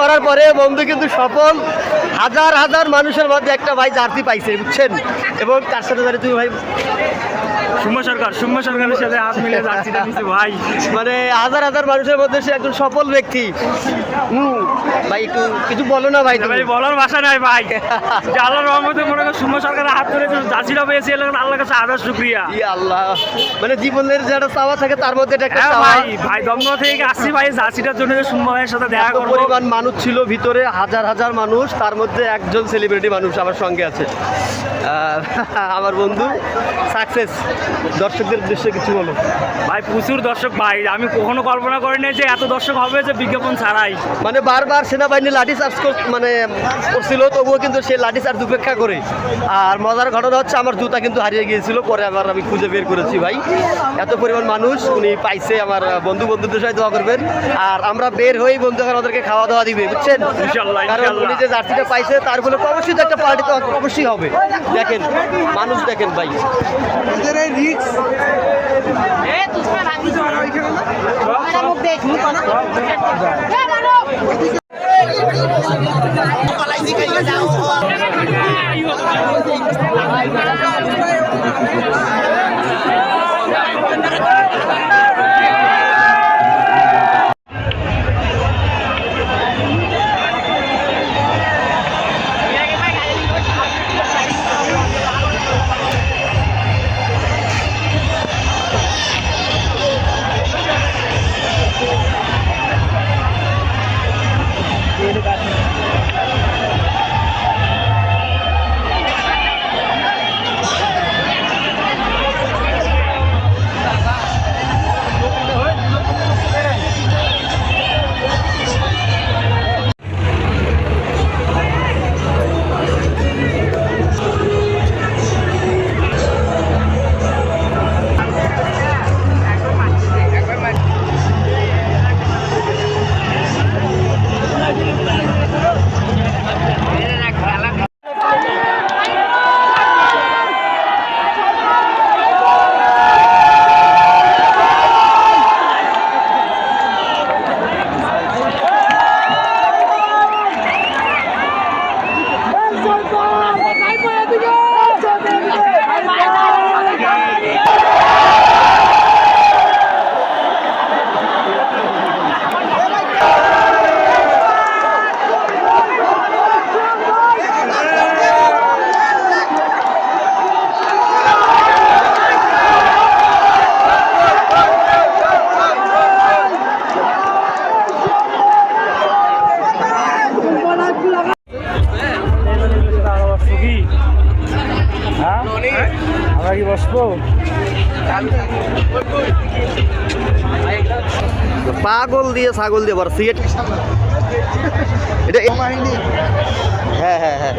করার পরে বন্ধু কিন্তু সফল। হাজার হাজার মানুষের মধ্যে একটা ভাই জার্সি পাইছে বুঝছেন? এবং তার সাথে দাঁড়িয়ে তুমি ভাই সরকার সরকারের সাথে হাত মিলে জার্সিটা নিছে ভাই। মানে হাজার হাজার মানুষের মধ্যে সে একজন সফল ব্যক্তি। হুম ভাই একটু কিছু বলো না ভাই ভাই বলার ভাষা নাই ভাই। আল্লাহর রহমতে মনে করো সুম্য সরকারের হাত ধরে জার্সিটা পেয়েছি আল্লাহর কাছে আরও শুক্রিয়া। আল্লাহ। মানে জীবনের যেটা চাওয়া থাকে তার মধ্যে এটা একটা হ্যাঁ ভাই ভাই দমদম থেকে আসছি ভাই জার্সিটার জন্য যে ভাইয়ের সাথে দেখা করব। পরিমাণ মানুষ ছিল ভিতরে হাজার হাজার মানুষ তার মধ্যে একজন সেলিব্রিটি মানুষ আমার সঙ্গে আছে। আমার বন্ধু সাকসেস দর্শকদের উদ্দেশ্যে কিছু বলো। ভাই প্রচুর দর্শক ভাই আমি কখনো কল্পনা করিনি যে এত দর্শক হবে যে বিজ্ঞাপন ছাড়াই। মানে বারবার সেনাবাহিনী লাঠি চার্জ মানে করছিল তবুও কিন্তু সে লাঠি চার্জ উপেক্ষা করে। আর মজার ঘটনা হচ্ছে আমার জুতা কিন্তু হারিয়ে গিয়েছিল পরে আবার আমি খুঁজে বের করেছি ভাই। এত পরিমাণ মানুষ উনি পাইছে আমার বন্ধু বন্ধুদের সাথে দোয়া করবেন। আর আমরা বের হয়েই বন্ধু ওদেরকে খাওয়া দাওয়া দিবে বুঝছেন? কারণ উনি যে জার্সিটা পাইছে তার ফলে অবশ্যই একটা পার্টি তো অবশ্যই হবে। দেখেন মানুষ দেখেন ভাই। কি আমরা কি বসবো? পাগল দিয়ে ছাগল দিয়ে বড় সিগারেট। এটা হ্যাঁ হ্যাঁ হ্যাঁ।